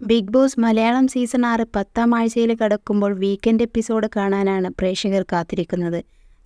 Big boss Malayalam season ആറ് പത്താം ആഴ്ചയിൽ കടക്കുമ്പോൾ വീക്കെൻഡ് എപ്പിസോഡ് കാണാനാണ് പ്രേക്ഷകർ കാത്തിരിക്കുന്നത്.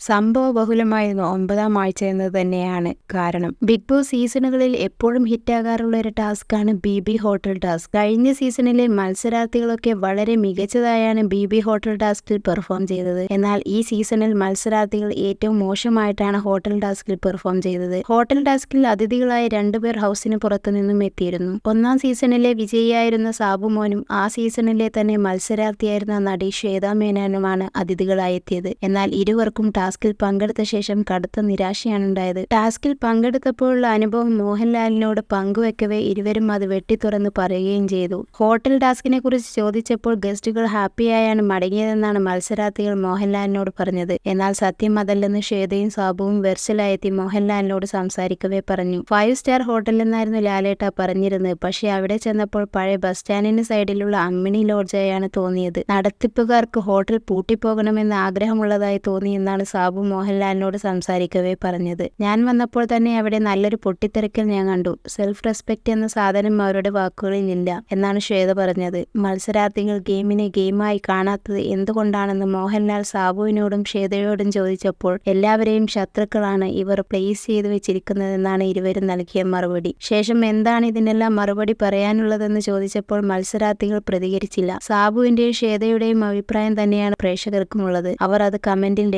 സംഭവ ബഹുലമായിരുന്നു ഒമ്പതാം ആഴ്ച എന്നത് തന്നെയാണ് കാരണം. ബിഗ് ബോസ് സീസണുകളിൽ എപ്പോഴും ഹിറ്റാകാറുള്ള ഒരു ടാസ്ക്കാണ് ബി ബി ഹോട്ടൽ ടാസ്ക്. കഴിഞ്ഞ സീസണിലെ മത്സരാർത്ഥികളൊക്കെ വളരെ മികച്ചതായാണ് ബി ബി ഹോട്ടൽ ടാസ്കിൽ പെർഫോം ചെയ്തത്. എന്നാൽ ഈ സീസണിൽ മത്സരാർത്ഥികൾ ഏറ്റവും മോശമായിട്ടാണ് ഹോട്ടൽ ടാസ്കിൽ പെർഫോം ചെയ്തത്. ഹോട്ടൽ ടാസ്കിൽ അതിഥികളായ രണ്ടുപേർ ഹൗസിന് പുറത്തു നിന്നും എത്തിയിരുന്നു. ഒന്നാം സീസണിലെ വിജയിയായിരുന്ന സാബുമോനും ആ സീസണിലെ തന്നെ മത്സരാർത്ഥിയായിരുന്ന നടി ശ്വേതാ മേനോനുമാണ് അതിഥികളായി എത്തിയത്. എന്നാൽ ഇരുവർക്കും ടാസ്കിൽ പങ്കെടുത്ത ശേഷം കടുത്ത നിരാശയാണ് ഉണ്ടായത് ടാസ്കിൽ പങ്കെടുത്തപ്പോഴുള്ള അനുഭവം മോഹൻലാലിനോട് പങ്കുവെക്കവേ ഇരുവരും അത് വെട്ടിത്തുറന്ന് പറയുകയും ചെയ്തു. ഹോട്ടൽ ടാസ്കിനെ കുറിച്ച് ചോദിച്ചപ്പോൾ ഗസ്റ്റുകൾ ഹാപ്പിയായാണ് മടങ്ങിയതെന്നാണ് മത്സരാർത്ഥികൾ മോഹൻലാലിനോട് പറഞ്ഞത്. എന്നാൽ സത്യം അതല്ലെന്ന് ശ്വേതയും സാബുവും വെർച്വലായെത്തി മോഹൻലാലിനോട് സംസാരിക്കവേ പറഞ്ഞു. ഫൈവ് സ്റ്റാർ ഹോട്ടലെന്നായിരുന്നു ലാലേട്ട പറഞ്ഞിരുന്നത്. പക്ഷേ അവിടെ ചെന്നപ്പോൾ പഴയ ബസ് സ്റ്റാൻഡിന് സൈഡിലുള്ള അമ്മിണി ലോഡ്ജായാണ് തോന്നിയത്. നടത്തിപ്പുകാർക്ക് ഹോട്ടൽ പൂട്ടിപ്പോകണമെന്ന് ആഗ്രഹമുള്ളതായി തോന്നിയെന്നാണ് സാബു മോഹൻലാലിനോട് സംസാരിക്കവേ പറഞ്ഞത്. ഞാൻ വന്നപ്പോൾ തന്നെ അവിടെ നല്ലൊരു പൊട്ടിത്തെറിക്കൽ ഞാൻ കണ്ടു. സെൽഫ് റെസ്പെക്റ്റ് എന്ന സാധനം അവരുടെ വാക്കുകളിൽ ഇല്ല എന്നാണ് ശ്വേത പറഞ്ഞത്. മത്സരാർത്ഥികൾ ഗെയിമിനെ ഗെയിമായി കാണാത്തത് എന്തുകൊണ്ടാണെന്ന് മോഹൻലാൽ സാബുവിനോടും ശ്വേതയോടും ചോദിച്ചപ്പോൾ എല്ലാവരെയും ശത്രുക്കളാണ് ഇവർ പ്ലേസ് ചെയ്തു വെച്ചിരിക്കുന്നതെന്നാണ് ഇരുവരും നൽകിയ മറുപടി. ശേഷം എന്താണ് ഇതിനെല്ലാം മറുപടി പറയാനുള്ളതെന്ന് ചോദിച്ചപ്പോൾ മത്സരാർത്ഥികൾ പ്രതികരിച്ചില്ല. സാബുവിന്റെയും ശ്വേതയുടെയും അഭിപ്രായം തന്നെയാണ് പ്രേക്ഷകർക്കുമുള്ളത്. അവർ അത് കമന്റിൽ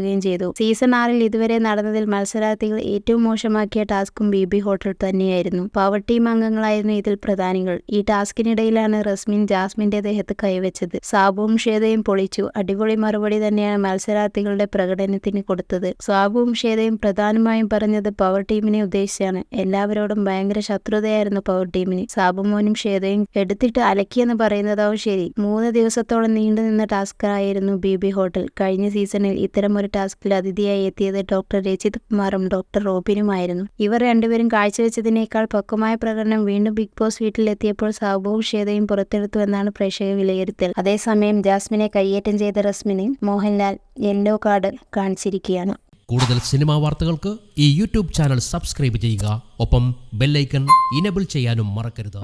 രേഖപ്പെടുത്തുകയും ചെയ്തു. സീസൺ ആറിൽ ഇതുവരെ നടന്നതിൽ മത്സരാർത്ഥികൾ ഏറ്റവും മോശമാക്കിയ ടാസ്കും ബി ബി ഹോട്ടൽ തന്നെയായിരുന്നു. പവർ ടീം അംഗങ്ങളായിരുന്നു ഇതിൽ പ്രധാനികൾ. ഈ ടാസ്കിനിടയിലാണ് റസ്മിൻ ജാസ്മിന്റെ ദേഹത്ത് കൈവച്ചത്. സാബുവും ഷേതയും പൊളിച്ചു. അടിപൊളി മറുപടി തന്നെയാണ് മത്സരാർത്ഥികളുടെ പ്രകടനത്തിന് കൊടുത്തത്. സാബുവും ഷേതയും പ്രധാനമായും പറഞ്ഞത് പവർ ടീമിനെ ഉദ്ദേശിച്ചാണ്. എല്ലാവരോടും ഭയങ്കര ശത്രുതയായിരുന്നു പവർ ടീമിന്. സാബുമോനും ഷേതയും എടുത്തിട്ട് അലക്കിയെന്ന് പറയുന്നതാവും ശരി. മൂന്ന് ദിവസത്തോളം നീണ്ടുനിന്ന ടാസ്ക് ആയിരുന്നു ബി ബി ഹോട്ടൽ. കഴിഞ്ഞ സീസണിൽ ഇത്തരം ഒരു ടാസ്കിൽ അതിഥിയായി എത്തിയത് ഡോക്ടർ രജിത് കുമാറും ഡോക്ടർ റോബിനുമായിരുന്നു. ഇവർ രണ്ടുപേരും കാഴ്ചവെച്ചതിനേക്കാൾ പക്വമായ പ്രകടനം വീണ്ടും ബിഗ് ബോസ് വീട്ടിലെത്തിയപ്പോൾ സാബുവും പുറത്തെടുത്തു എന്നാണ് പ്രേക്ഷക വിലയിരുത്തൽ. അതേസമയം ജാസ്മിനെ കയ്യേറ്റം ചെയ്ത റസ്മിന് മോഹൻലാൽ യെല്ലോ കാർഡ് കാണിച്ചിരിക്കുകയാണ്. കൂടുതൽ സിനിമാ വാർത്തകൾക്ക് ഈ യൂട്യൂബ് ചാനൽ സബ്സ്ക്രൈബ് ചെയ്യുക. ഒപ്പം ബെല്ലൈക്കൺ ഇനബിൾ ചെയ്യാനും മറക്കരുത്.